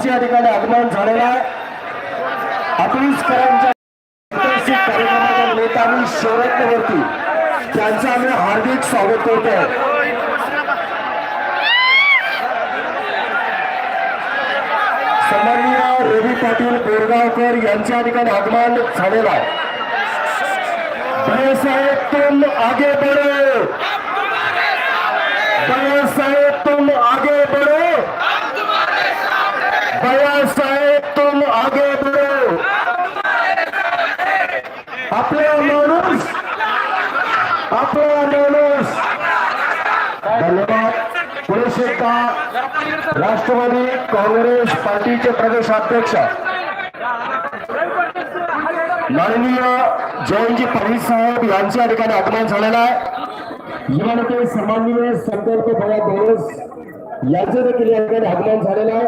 यांचे या ठिकाणी आगमन झालेलं आहे. अकलूजकरांच्या ऐतिहासिक कार्यक्रमाच्या निमित्ताने शिवरत्नवरती त्यांचं आम्ही हार्दिक स्वागत करतोय. सन्माननीय रवी पाटील बोरगावकर यांच्या ठिकाणी आगमन झालेलं आहे. आगे बढ़ो बया साहेब तुम आगे बढ़ो बया साहेब तुम आगे बढ़ो आपला माणूस आपला माणूस धन्यवाद पुरुष एकदा राष्ट्रवादी काँग्रेस पार्टीचे प्रदेशाध्यक्ष माननीय जयंतजी पाटील साहेब यांच्या ठिकाणी अपमान झालेला आहे. युवा नेते सन्माननीय संकल्प भया दोरस यांचं देखील या ठिकाणी अपमान झालेलं आहे.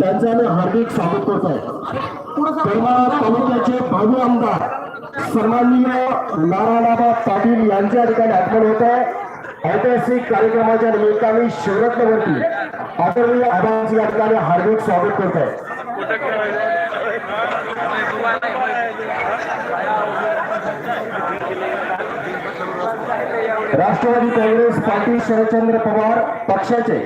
त्यांचं आम्ही हार्दिक स्वागत करत. आहे तेव्हा तालुक्याचे भावी आमदार सन्माननीय नारायणबाबा पाटील यांच्या ठिकाणी आगमन होत आहे. ऐतिहासिक कार्यक्रमाच्या निमित्ताने शिवरत्नवरती आदरणीय आबांचे या ठिकाणी हार्दिक स्वागत करत. आहे राष्ट्रवादी काँग्रेस पार्टी शरदचंद्र पवार पक्षाचे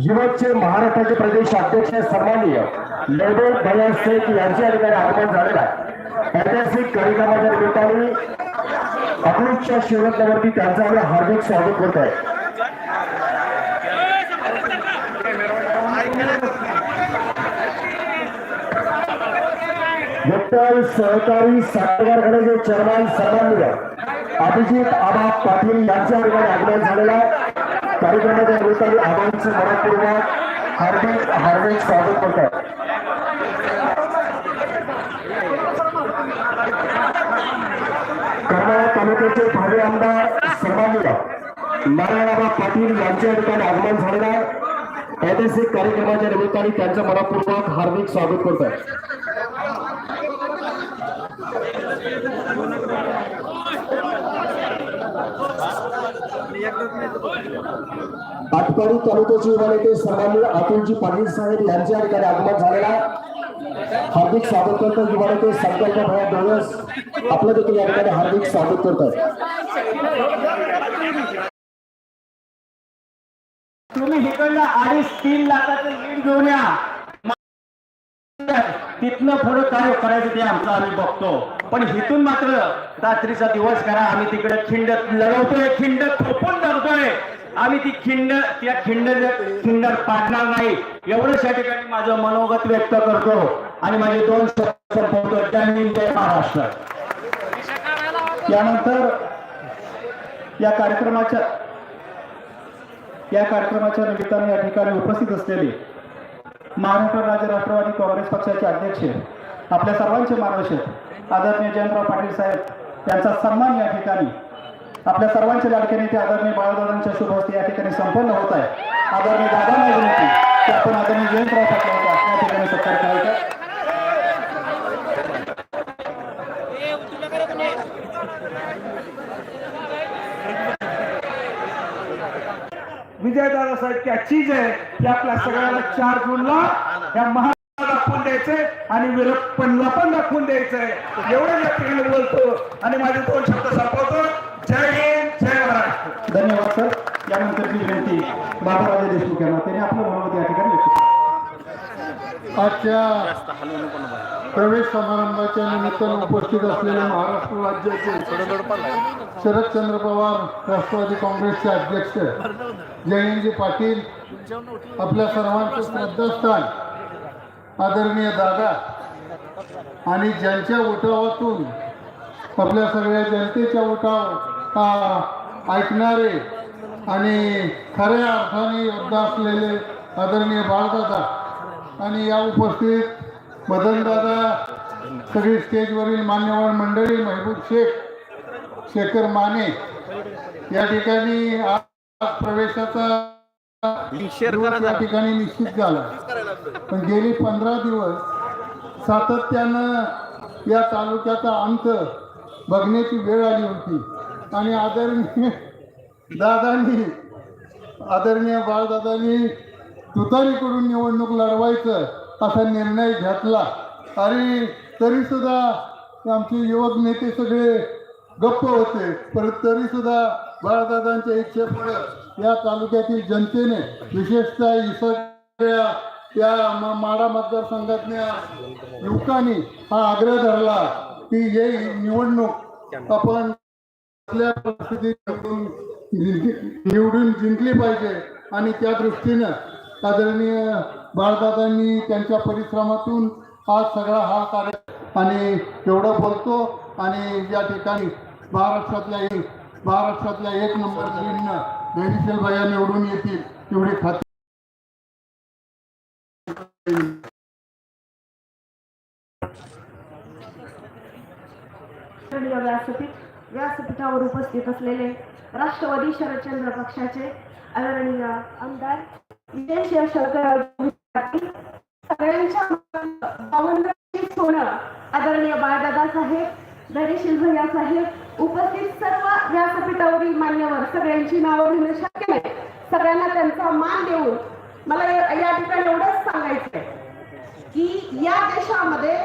युवकचे महाराष्ट्राचे प्रदेश अध्यक्ष सन्माननीय लेबल भया शेख यांच्या ठिकाणी आगमन झालेलं आहे. ऐतिहासिक कार्यक्रमाच्या निमित्ताने अकलूजच्या शिवरत्नावरती त्यांचं आम्ही हार्दिक स्वागत करत आहे. विठ्ठल सहकारी सातबार गणाचे चेअरमॅन सर्वांनी अभिजित आबा पाटील यांच्या ठिकाणी आगमन झालेला कार्यक्रमाच्या निमित्ताने आबांचं मनपूर्वक हार्दिक हार्दिक स्वागत करतात आहे करमाळा तालुक्याचे भावी आमदार सन्माननीय नारायणबाबा पाटील यांच्या ठिकाणी आगमन झालेलं आहे. ऐतिहासिक कार्यक्रमाच्या निमित्ताने त्यांचं मनपूर्वक हार्दिक स्वागत करत आहे आटपाडी तालुक्याचे युवा नेते सर्वांनी अतुलजी पाटील साहेब यांच्या ठिकाणी आगमन झालेला हार्दिक स्वागत करतो युवा नेते संकल्प भया डोळस. आपलं देखील या ठिकाणी हार्दिक स्वागत करतात तुम्ही इकडला अडीच तीन लाखाचं लीड घेऊन या. तिथनं पुढे काय करायचं ते आमचं आम्ही बघतो. पण हिथून मात्र रात्रीचा दिवस करा. आम्ही तिकडे खिंड लढवतोय खिंड थोपून धरतोय. आम्ही ती खिंड त्या खिंड खिंड पाडणार नाही. एवढंच या ठिकाणी माझं मनोगत व्यक्त करतो. आणि माझे दोन शब्द संपवतो जय महाराष्ट्र. यानंतर या कार्यक्रमाच्या या कार्यक्रमाच्या निमित्ताने या ठिकाणी उपस्थित असलेले महाराष्ट्र राज्य राष्ट्रवादी काँग्रेस पक्षाचे अध्यक्ष आपल्या सर्वांचे मार्गदर्शक आदरणीय जयंतराव पाटील साहेब यांचा सन्मान या ठिकाणी आपल्या सर्वांचे लाडके नेते आदरणीय बाळदादांच्या शुभ हस्ते या ठिकाणी संपन्न होत आहे. आदरणीय दादा विनंती आपण आदरणीय जयंतराव पाटील यांचा या ठिकाणी सत्कार करायचा. विजयदादा साहेब क्या चीज आहे की आपल्या सगळ्याला चार जूनला या महाराष्ट्राला दाखवून द्यायचंय आणि विरप्पनला पण दाखवून द्यायचंय. एवढं या बोलतो आणि माझे दोन शब्द संपवतो. जय हिंद जय महाराष्ट्र. धन्यवाद सर. यानंतरची विनंती बाबाराजे देशमुख यांना. त्यांनी आपलं मनोगत या ठिकाणी आजच्या प्रवेश समारंभाच्या निमित्तानं उपस्थित असलेले महाराष्ट्र राज्याचे शरदचंद्र पवार राष्ट्रवादी काँग्रेसचे अध्यक्ष जयंतजी पाटील आपल्या सर्वांचं श्रद्धास्थान आदरणीय दादा आणि ज्यांच्या उठावातून आपल्या सगळ्या जनतेच्या उठाव ऐकणारे आणि खऱ्या अर्थाने योद्धा असलेले आदरणीय बाळदादा आणि या उपस्थित मदनदादा सगळी स्टेजवरील मान्यवर मंडळी महबूब शेख शेखर माने या ठिकाणी आज प्रवेशाचा या ठिकाणी निश्चित झाला. पण गेली पंधरा दिवस सातत्यानं या तालुक्याचा अंत बघण्याची वेळ आली होती. आणि आदरणीय दादांनी आदरणीय बाळदादांनी तुतारीकडून निवडणूक लढवायचं असा निर्णय घेतला. आणि तरी सुद्धा आमचे युवक नेते सगळे गप्प होते. परत तरी सुद्धा बाळादादांच्या इच्छेपुढे या तालुक्यातील जनतेने विशेषतः सगळ्या त्या माडा मतदारसंघातल्या युवकांनी हा आग्रह धरला की हे निवडणूक आपण आपल्या परिस्थितीत निवडून निवडून जिंकली पाहिजे आणि त्या दृष्टीनं आदरणीय बाळदादांनी त्यांच्या परिश्रमातून आज सगळा हा कार्य आणि एवढं बोलतो आणि या ठिकाणी महाराष्ट्रातल्या एक महाराष्ट्रातल्या एक नंबर तीन धैर्यशील भैया निवडून येतील तेवढी खात्री. व्यासपीठ व्यासपीठावर उपस्थित असलेले राष्ट्रवादी शरदचंद्र पक्षाचे आदरणीय आमदार विजयसिंह शंकर सगळ्यांच्या सोनं आदरणीय बाळदादा साहेब धनेशील भैया साहेब उपस्थित सर्व व्यासपीठावरील मान्यवर सगळ्यांची नावं घेणं शक्य नाही. सगळ्यांना त्यांचा मान देऊन मला या ठिकाणी एवढंच सांगायचंय की या देशामध्ये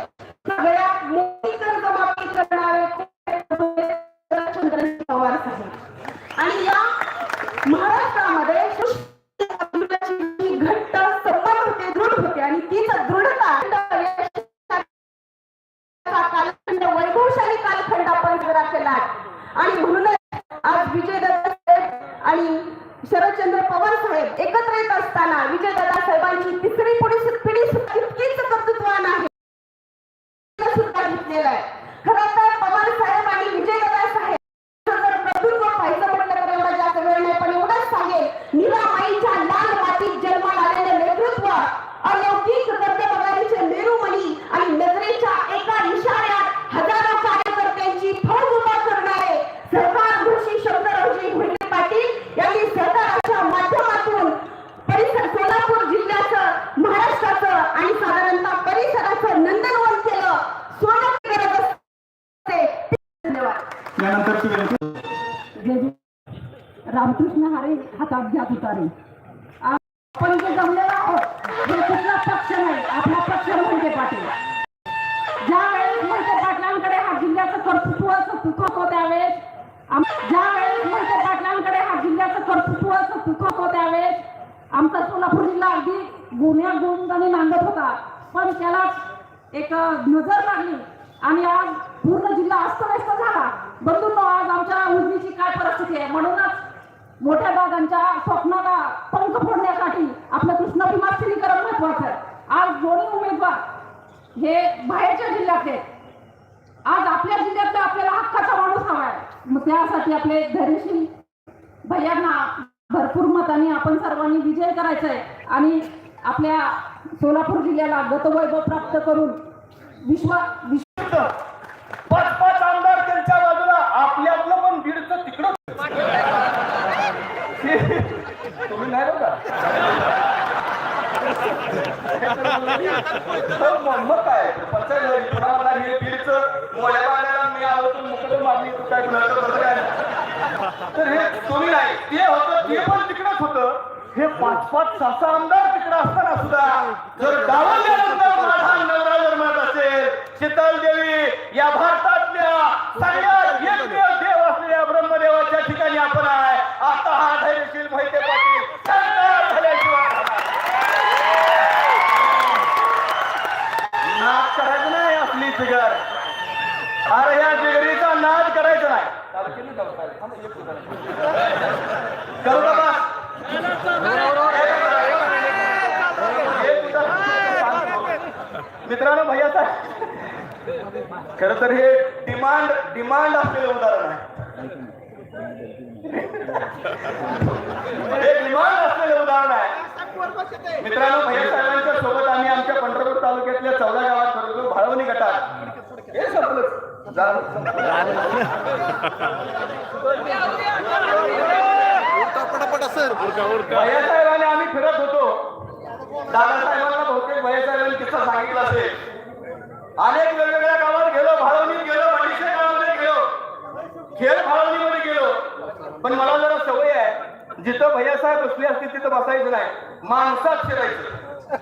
गुन्ह्या गुंडाने नांदत होता. पण त्याला एक नजर लागली. आणि आज पूर्ण जिल्हा अस्तव्यस्त झाला. बंधूंनो आज आमच्या उजनीची काय परिस्थिती आहे? म्हणूनच मोठ्या दादांच्या स्वप्नाला पंख फोडण्यासाठी आपलं कृष्ण स्थिरीकरण महत्वाचं आहे. आज दोन्ही उमेदवार हे बाहेरच्या जिल्ह्यातले आज आपल्या जिल्ह्यातला आपल्याला हक्काचा माणूस हवा आहे. मग त्यासाठी आपले धैर्यशील भैयांना भरपूर मताने आपण सर्वांनी विजय करायचा आहे आणि आपल्या सोलापूर जिल्ह्याला गतवैभव प्राप्त करून विश्व विश्व पाच पाच आमदार त्यांच्या बाजूला आपल्यातलं पण बीडचं तिकडं. तुम्ही नाही बघा. तर मग काय? पंचायत पुन्हा मला हे बीडचं मोठ्या पाण्याला मी आलो तर मुकडं मागणी काय कुणाचं कसं काय तर हे तुम्ही नाही ते होतं ते पण तिकडंच होतं. हे पाच पाच सहा सहा आमदार तिकडे असताना सुद्धा जर डावलल्यानंतर माझा नवरा जर असेल शीतल देवी या भारत सगळ्यात एकमेव देव असलेल्या ब्रह्मदेवाच्या ठिकाणी आपण आहे आता हा धैर्यशील मोहिते पाटील सरकार झाल्याशिवाय राहणार. नाद करायचं नाही असली जिगर अरे या जिगरीचा नाद करायचा नाही चालू केली का? थांबा, एक मिनिट. करू का बस? एक मिनिट. मित्रांनो भैया खर तर हे डिमांड डिमांड असलेलं उदाहरण आहे. हे डिमांड असलेलं उदाहरण आहे. मित्रांनो भैया साहेबांच्या सोबत आम्ही आमच्या पंढरपूर तालुक्यातल्या चौदा गावात फिरलो भाळवणी गटात. हे संपलं झालं. भैया साहेबांनी आम्ही फिरत होतो. दादासाहेबांना बहुतेक भैया साहेबांनी किस्सा सांगितला असेल. अनेक वेगवेगळ्या गावात गेलो भाळवणीत गेलो अडीचशे गावामध्ये गेलो. खेळ भाळवणीमध्ये गेलो. पण मला जरा सवय आहे जिथं भैया साहेब बसले असतील तिथं बसायचं नाही. माणसात शिरायचं.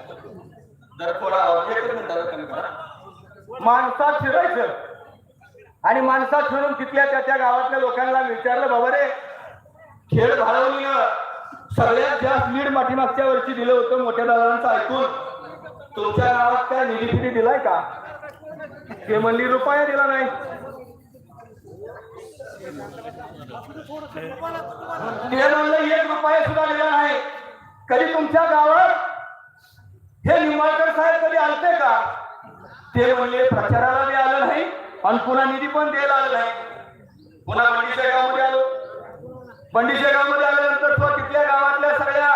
जर थोडा आवाज एकच मिनिटाला कमी करा माणसात फिरायचं आणि माणसात फिरून तिथल्या त्या त्या गावातल्या लोकांना विचारलं बाबा रे खेळ घालवलीनं सगळ्यात जास्त लीड पाठीमागच्या वर्षी दिलं होतं मोठ्या दादांचं ऐकून. तुमच्या गावात काय निधी दिलाय का? ते म्हणली रुपया दिला नाही. ते म्हणलं एक रुपया सुद्धा दिला नाही. कधी तुमच्या गावात हे निंबाळकर साहेब कधी आलते का? ते म्हणले प्रचाराला बी आलं नाही आणि पुन्हा निधी पण द्यायला आलं नाही. पुन्हा बंडीच्या गावामध्ये आलो. बंडीच्या गावामध्ये आल्यानंतर तो तिथल्या गावातल्या सगळ्या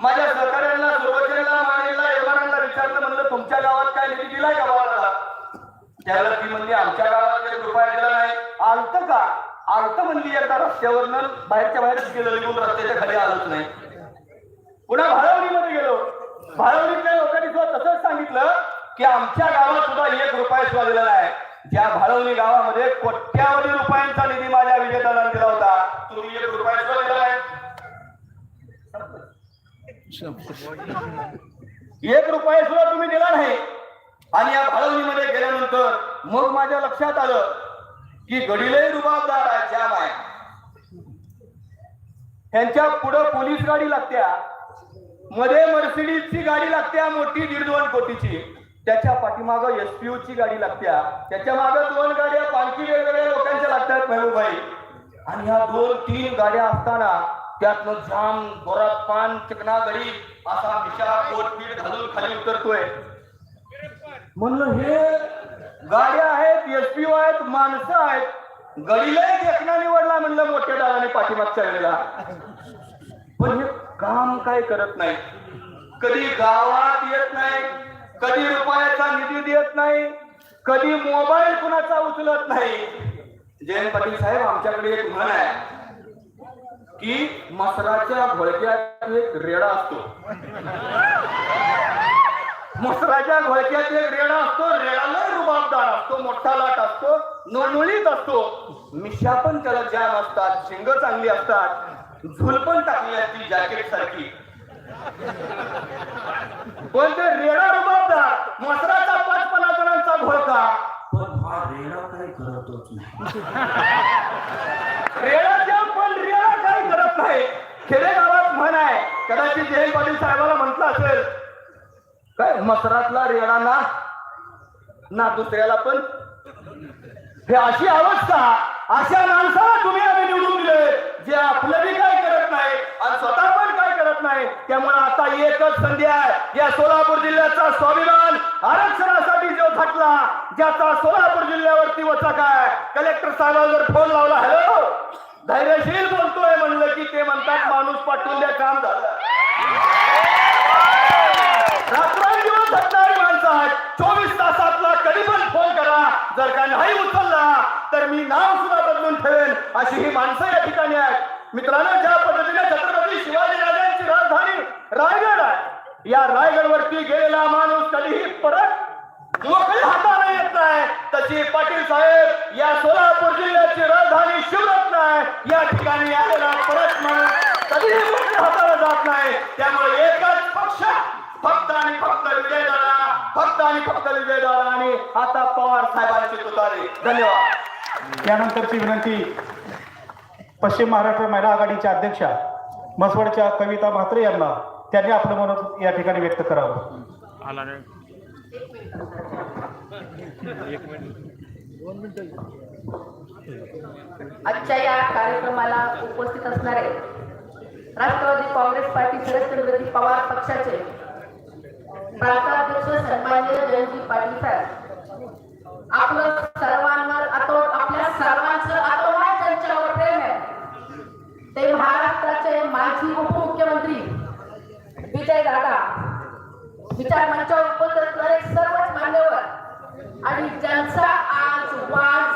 माझ्या सहकार्यांना सुरवचनेला मानेला एवढ्यांना विचारलं म्हणलं तुमच्या गावात काय निधी दिलाय का बाळाला त्यावेळेला ती म्हणली आमच्या गावात एक रुपया दिला नाही. आलत का? आलत म्हणली एकदा रस्त्यावरनं बाहेरच्या बाहेरच गेलं निघून रस्त्याच्या खाली आलंच नाही. पुन्हा भाळवणीमध्ये गेलो. भाळवणीतल्या लोकांनी सुद्धा तसंच सांगितलं की आमच्या गावात सुद्धा एक रुपया सुद्धा दिला नाही. ज्या भाळवणी गावामध्ये कोट्यावधी रुपयांचा निधी माझ्या विजेत्याला दिला होता तुम्ही एक रुपया सुद्धा दिला नाही. एक रुपया सुद्धा तुम्ही दिला नाही. आणि या भाळवणीमध्ये गेल्यानंतर मग माझ्या लक्षात आलं की गडीले रुबाबदार आहे जाम आहे ह्यांच्या पुढं पोलीस गाडी लागत्या. मध्ये मर्सिडीजची गाडी लागत्या मोठी दीड दोन कोटीची. त्याच्या पाठीमाग एसपीयू ची गाडी लागत्या. त्याच्यामागे दोन गाड्या पालखी वेगवेगळ्या लोकांच्या लागतात मेहबूबाई आणि ह्या दोन तीन गाड्या असताना त्यातनं जाम गोरात पान चिकना गडी असा मिशा कोटपीट घालून खाली उतरतोय. म्हणलं हे गाड्या आहेत एसपीओ आहेत माणसं आहेत. गडीलाही देखना निवडला म्हणलं मोठ्या दादाने पाठीमागच्या वेळेला. पण हे काम काय करत नाही. कधी गावात येत नाही कधी रुपयाचा निधी देत नाही कधी मोबाईल कुणाचा उचलत नाही. जयंत पाटील साहेब आमच्याकडे एक म्हण आहे की मसराच्या घोळक्यात एक रेडा असतो. मसराच्या घोळक्यात एक रेडा असतो रेडाला रुबाबदार असतो मोठा लाट असतो नोंदणीत असतो. मिशा पण त्याला जाम असतात शिंग चांगली असतात झुल पण टाकली असती जॅकेट सारखी. पण ते रेडा रुबाबदार मसराचा पाच पन्नास जणांचा घोळका. पण हा रेडा करतच नाही. रेडाच्या पण रेडा काय करत नाही. खेडेगावात म्हण आहे कदाचित जयंत पाटील साहेबाला म्हटलं असेल काय मसरातला रेडा ना? ना दुसऱ्याला पण? हे अशी अवस्था अशा माणसाला तुम्ही आम्ही निवडून दिले जे आपलं बी काय करत नाही आणि स्वतः पण काय करत नाही त्यामुळे आता एकच संधी आहे. या सोलापूर जिल्ह्याचा स्वाभिमान आरक्षणासाठी जो थकला ज्याचा सोलापूर जिल्ह्यावरती वचा काय कलेक्टर साहेबांना जर फोन लावला हॅलो धैर्यशील बोलतोय म्हणलं की ते म्हणतात माणूस पाठवून द्या काम झालं. रात्रंदिवस झटणारी माणसं आहेत. चोवीस तासातला कधी पण फोन करा. जर का नाही उचलला तर मी नाव सुद्धा बदलून ठेवेन. अशी ही माणसं या ठिकाणी आहेत. मित्रांनो ज्या पद्धतीने छत्रपती शिवाजी राजांची राजधानी रायगड आहे या रायगडवरती गेलेला माणूस कधीही परत मोकळी हाताने येत नाही. तशी पाटील साहेब या सोलापूर जिल्ह्याची राजधानी शिवरत्न आहे. या ठिकाणी आलेला परत माणूस कधीही मोकळ्या हाताला जात नाही. त्यामुळे एकच पक्ष फक्त आणि फक्त विजयदादा फक्त आणि फक्त विजयदादा आणि आता पवार साहेबांची तुतारी. धन्यवाद. यानंतरची विनंती पश्चिम महाराष्ट्र महिला आघाडीच्या अध्यक्षा मसवडच्या कविता म्हात्रे यांना. त्यांनी आपलं मनोगत या ठिकाणी व्यक्त करावं. आजच्या या कार्यक्रमाला उपस्थित असणारे राष्ट्रवादी काँग्रेस पार्टी शरदचंद्रजी पवार पक्षाचे प्रांताध्यक्ष सन्मान्य जयंती पाटील साहेब आपलं सर्वांवर आतो आपल्या सर्वांचं आतोनात त्यांच्यावर प्रेम आहे. ते महाराष्ट्राचे माजी उपमुख्यमंत्री विजय दादा विचार मंचावर उपस्थित असणारे सर्वच मान्यवर आणि ज्यांचा आज वाजत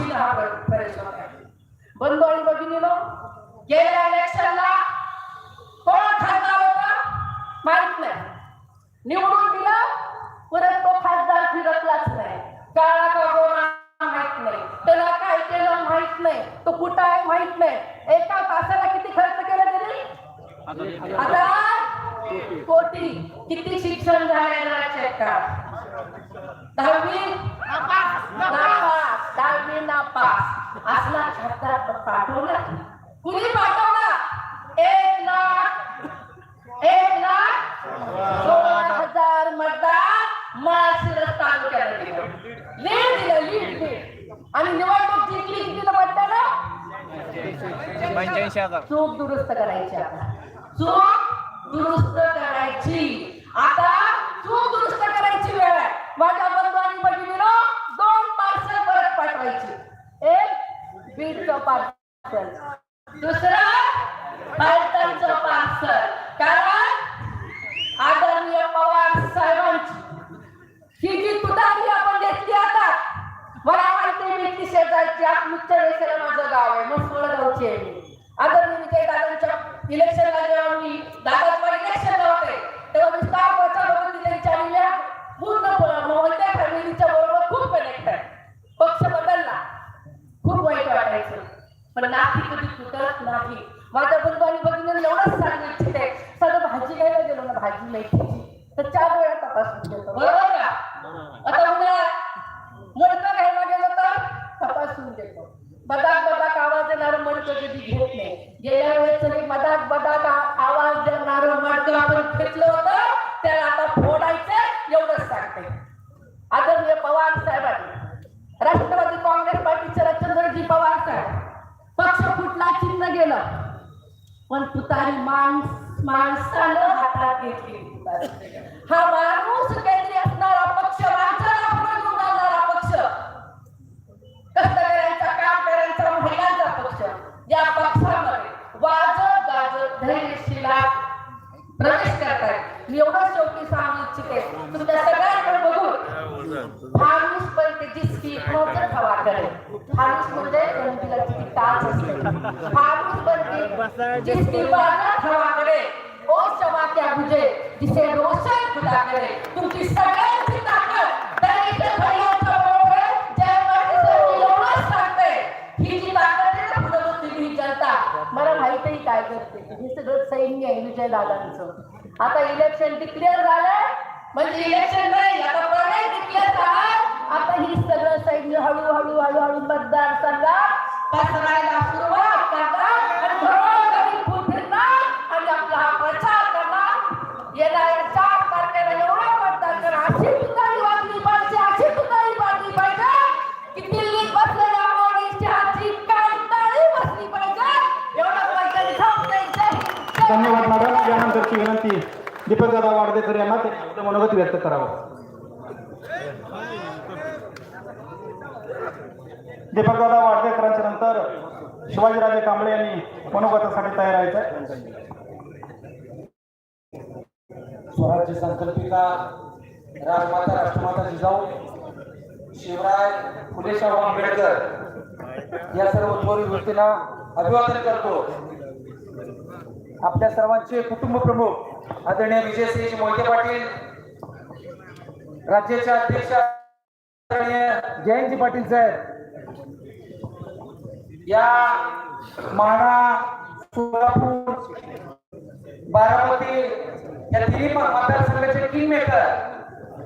होईल हा परिश्रम बंधू भगिनीनो गेल्या इलेक्शनला कोण खासदार होता? माहीत नाही. निवडून दिला परत तो खासदार फिरकलाच नाही. काळा का गोरा माहीत नाही. त्याला काय केलं माहीत नाही. तो कुठं आहे माहीत नाही. एका तासाला किती खर्च केला तरी? आता कोटी. किती शिक्षण झालेला चेक करा दहावी? नापास. दहावी नापास. असला खासदार पाठवला. कुणी पाठवला? एक लाख. एक लाख सोळा हजार मतदार माळशिरस तालुक्याला दिलं. लीड दिलं लीड लीड. आणि निवडणूक जिंकली कितीला मतदार चूक दुरुस्त करायची चूक दुरुस्त करायची आता चूक दुरुस्त करायची वेळ आहे माझ्या बंधू आणि भगिनीनो दोन पार्सल परत पाठवायची एक बीडचं पार्सल दुसरं पार्सलचं पार्सल कारण आदरणीय पवार साहेबांची ही जी तुतारी आपण घेतली आता मला माहिती आहे मी ती शेजारची मुख्य रेषेला माझं गाव आहे मसवळ गावची आहे मी आदरणीय विजय दादांच्या इलेक्शनला जेव्हा मी दादाच्या इलेक्शनला होते तेव्हा मी स्टार प्रचार होते त्यांच्या आणि या पूर्ण मोहल्ल्या फॅमिलीच्या बरोबर खूप कनेक्ट आहे पक्ष बदलला खूप वाईट वाटायचं पण नाती कधी तुटत नाही माझ्या बंधू आणि भगिनीला एवढंच सांगू इच्छिते साधं भाजी घ्यायला गेलो ना भाजी मेथीची तर चार वेळा तपासून घेतो बरोबर का आता उन्हाळ्यात मडकं घ्यायला गेलो तर तपासून घेतो बदाक बदाक आवाज देणारं मडकं कधी घेत नाही गेल्या वेळेस मी बदाक बदाक आ- आवाज देणारं मडकं आपण घेतलं होतं त्याला आता फोडायचं एवढंच सांगते आदरणीय पवार साहेबांनी राष्ट्रवादी काँग्रेस पार्टीचे रचंद्रजी पवार साहेब पक्ष फुटला चिन्ह गेलं पण तुतारी माणस माणसानं हातात घेतली हा माणूस केंद्रीय असणारा पक्ष माणसाला पुढे घेऊन जाणारा पक्ष कष्टकऱ्यांचा करायचा महिलांचा पक्ष या पक्षामध्ये वाजत गाजत धैर्यशीला प्रवेश करतायत मी एवढं शेवटी सांगू इच्छिते तुमच्या सगळ्यांकडे बघून फानुस पण ते जिसकी नजर हवा करे फानुस म्हणजे गंभीर किती टाच असते. फानुस पण जिसकी बाजत ओ जिसे रोशन खुदा तुमची सगळ्यांची ताकद भैयाच्या बरोबर? जय एवढंच सांगते. ही जी ताकद आहे ना पुढे बसलेली ही जनता मला माहितही काय करते. हे सगळं सैन्य आहे विजय दादांचं आता इलेक्शन डिक्लेअर झालंय. म्हणजे इलेक्शन नाही आता प्रवेश डिक्लेअर तर आता ही सगळं सैन्य हळूहळू हळूहळू मतदारसंघात पसरायला सुरुवात करतात दीपकदादा वाडदेकर यांना ते मनोगत व्यक्त करावं. दीपकदादा वाडदेकरांच्या नंतर शिवाजीराजे कांबळे यांनी मनोगतासाठी तयार व्हायचं स्वराज्य संकल्पिका राजमाता राष्ट्रमाता जिजाऊ शिवराय फुलेशाह आंबेडकर या सर्व थोर व्यक्तींना अभिवादन करतो. आपल्या सर्वांचे कुटुंब प्रमुख आदरणीय विजयसिंह मोहिते पाटील राज्याचे अध्यक्ष आदरणीय जयंती पाटील साहेब या माढा सोलापूर बारामती या तिन्ही मतदारसंघाचे किंग मेकर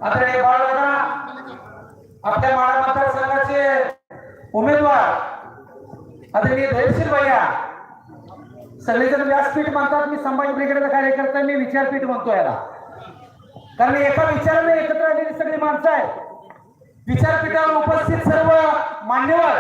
आदरणीय बाळदादा आपल्या माडा मतदारसंघाचे उमेदवार आदरणीय धैर्यशील भैया सगळेजण व्यासपीठ म्हणतात मी संभाजी ब्रिगेडचा कार्यकर्ता मी विचारपीठ म्हणतो याला. कारण एका विचाराने एकत्र आलेली सगळी माणसं आहेत. विचारपीठावर उपस्थित सर्व मान्यवर